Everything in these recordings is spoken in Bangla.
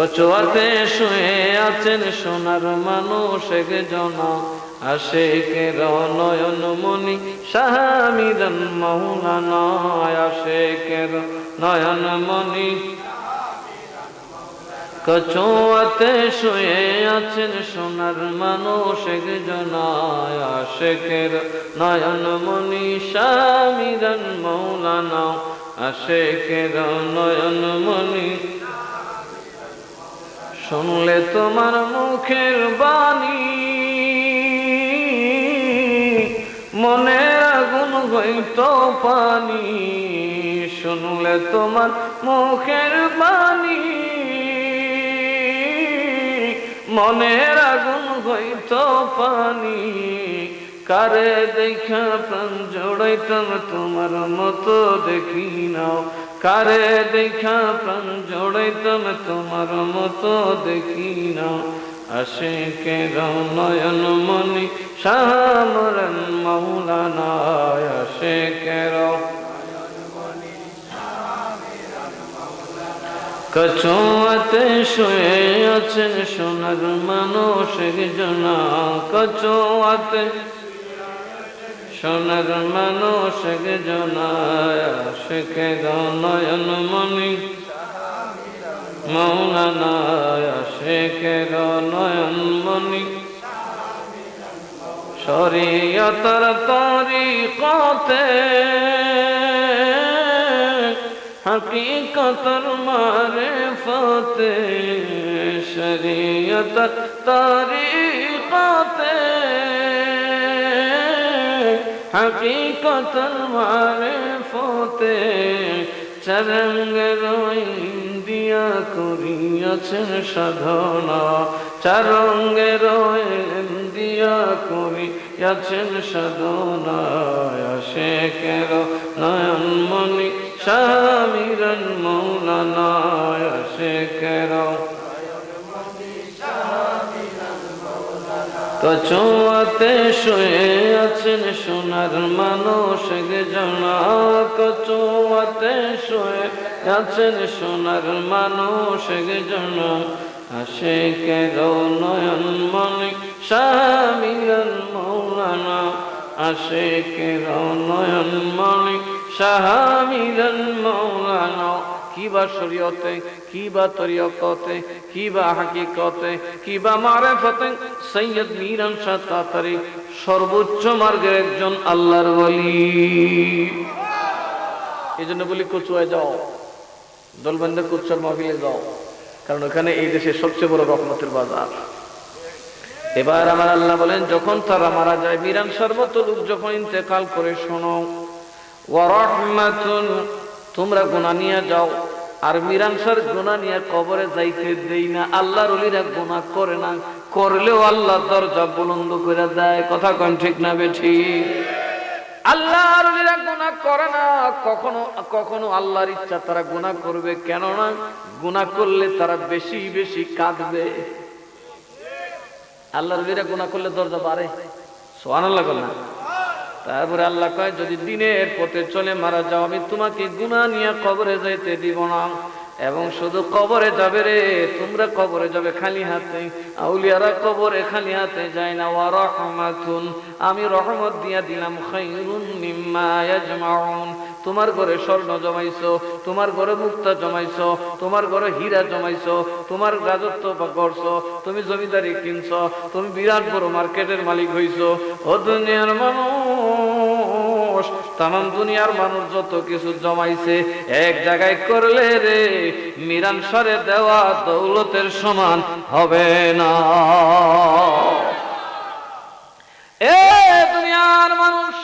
কচুয়াতে শুয়ে আছেন সোনার মানুষ একজন। আশেকের নয়ন মণি, শাহামিরন মৌলানা। আশেকের নয়ন মণি কচুয়াতে শুয়ে আছেন সোনার মানুষ একজন। আশেকের নয়ন মণি শামিরন মৌলানা। আশেকের নয়ন মণি শুনলে তোমার মুখের বাণী। মনের আগুন হইত পানি। শুনলে তোমার মুখের বাণী। মনের আগুন হইত পানি। কারে দেখা প্রাণ জোড়াইতাম, তোমার মতো দেখি নাও। কারে দেখা প্রাণ জোড়াইতাম তোমার মতো দেখি নাও আসে কে নয়ন মনি শামরন মৌলানা আসে কে কচুয়াতে শুয়ে আছেন সোনার মানুষ জনা, কচুয়াতে সোনার মানুষ জনায় শেখে নয়ন মণি। মৌলানায় শেখে নয়ন মণি। শরীয়তর তরিকতে হকীকতর মারে ফতে শরীয়তর তরিকতে হকীকতর মারে ফতে, চরঙ্গ দিয়া করিয়াছেন সাধনা। চরঙ্গে দিয়া করিয়াছেন সাধনা। শেখের নয়ন মণি স্বামীরন মৌলানা শেখের কচুয়াতে শুয়ে আছেন সোনার মানুষ জনা। কচুয়াতে শুয়ে আছেন সোনার মানুষ জনা। আসে কের নয়ন মনি শামিরন মৌলানা। আসে কের নয়ন মনি, শাহামিরন মৌলানা। কিবা শরীয়তে, কিবা তরিয়কতে, কিবা হাকিকতে, কিবা মারেফতে, সৈয়দ মিরান শাহ তাতারি সর্বোচ্চ মার্গের একজন আল্লাহর বলি এই জন্য বলি কচুয়ায় যাও, দলবন্ধে কুচ্ছর মাহফিলে যাও, কারণ ওখানে এই দেশের সবচেয়ে বড় রহমতের বাজার। এবার আমার আল্লাহ বলেন, যখন তারা মারা যায়, মিরান সর্বত লোক যখন ইন্তেকাল করে শোনো ওয়ারহমাতুন তোমরা গুণা নিয়ে যাও। আর মিরানসার গুণা নিয়ে কবরে যাইতে দেই না। আল্লাহর অলিরা গোনা করে না। করলেও আল্লাহ দরজা বুলন্দ করে দেয়। কথা কন ঠিক না বেঠি আল্লাহর অলিরা গুণা করে না। কখনো কখনো আল্লাহর ইচ্ছা তারা গুণা করবে। কেননা গুণা করলে তারা বেশি বেশি কাঁদবে। আল্লাহর অলিরা গুণা করলে দরজা বাড়ে। সোয়ান আল্লাহ না। তারপরে আল্লাহ কয়, যদি দিনের পথে চলে মারা যাও, আমি তোমাকে গুণা নিয়ে কবরে যাইতে দিব না। এবং শুধু কবরে যাবে রে, তোমরা কবরে যাবে খালি হাতে। আউলিয়ারা কবরে খালি হাতে যায় না। ওয়া রহমাতুন, আমি রহমত দিয়া দিলাম, খাইরুন মিম্মা ইয়াজমাউন। তোমার ঘরে স্বর্ণ জমাইছো, তোমার ঘরে মুক্তা জমাইছো, তোমার ঘরে হীরা জমাইছো, তোমার রাজত্ব করছ, তুমি জমিদারি কিনছো, তুমি বিরাট বড় মার্কেটের মালিক হইছো। ও দুনিয়ার মানুষ তাম দুনিয়ার মানুষ যত কিছু জমাইছে, এক জায়গায় করলে রে মিরান সরে দেওয়া দৌলতের সমান হবে না এ দুনিয়ার মানুষ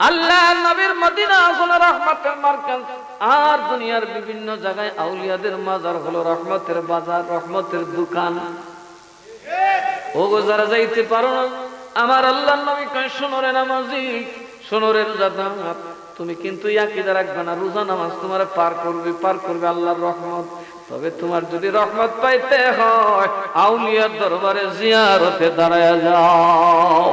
আল্লাহ নবীর মদিনা হলো রহমতের মার্কাজ। আর দুনিয়ার বিভিন্ন জায়গায় আউলিয়াদের মাজার হলো রহমতের বাজার, রহমতের দোকান। ও গো যারা যাইতে পারো না, আমার আল্লাহ নবী কয় শোনরে নামাজি শোনরে রোজাদার, তুমি কিন্তু ইয়াকিদা রাখবে না, রোজা নামাজ তোমার পার করবে পার করবে আল্লাহর রহমত। তবে তোমার যদি রহমত পাইতে হয়, আউলিয়ার দরবারে জিয়ারতে দাঁড়ায় যাও।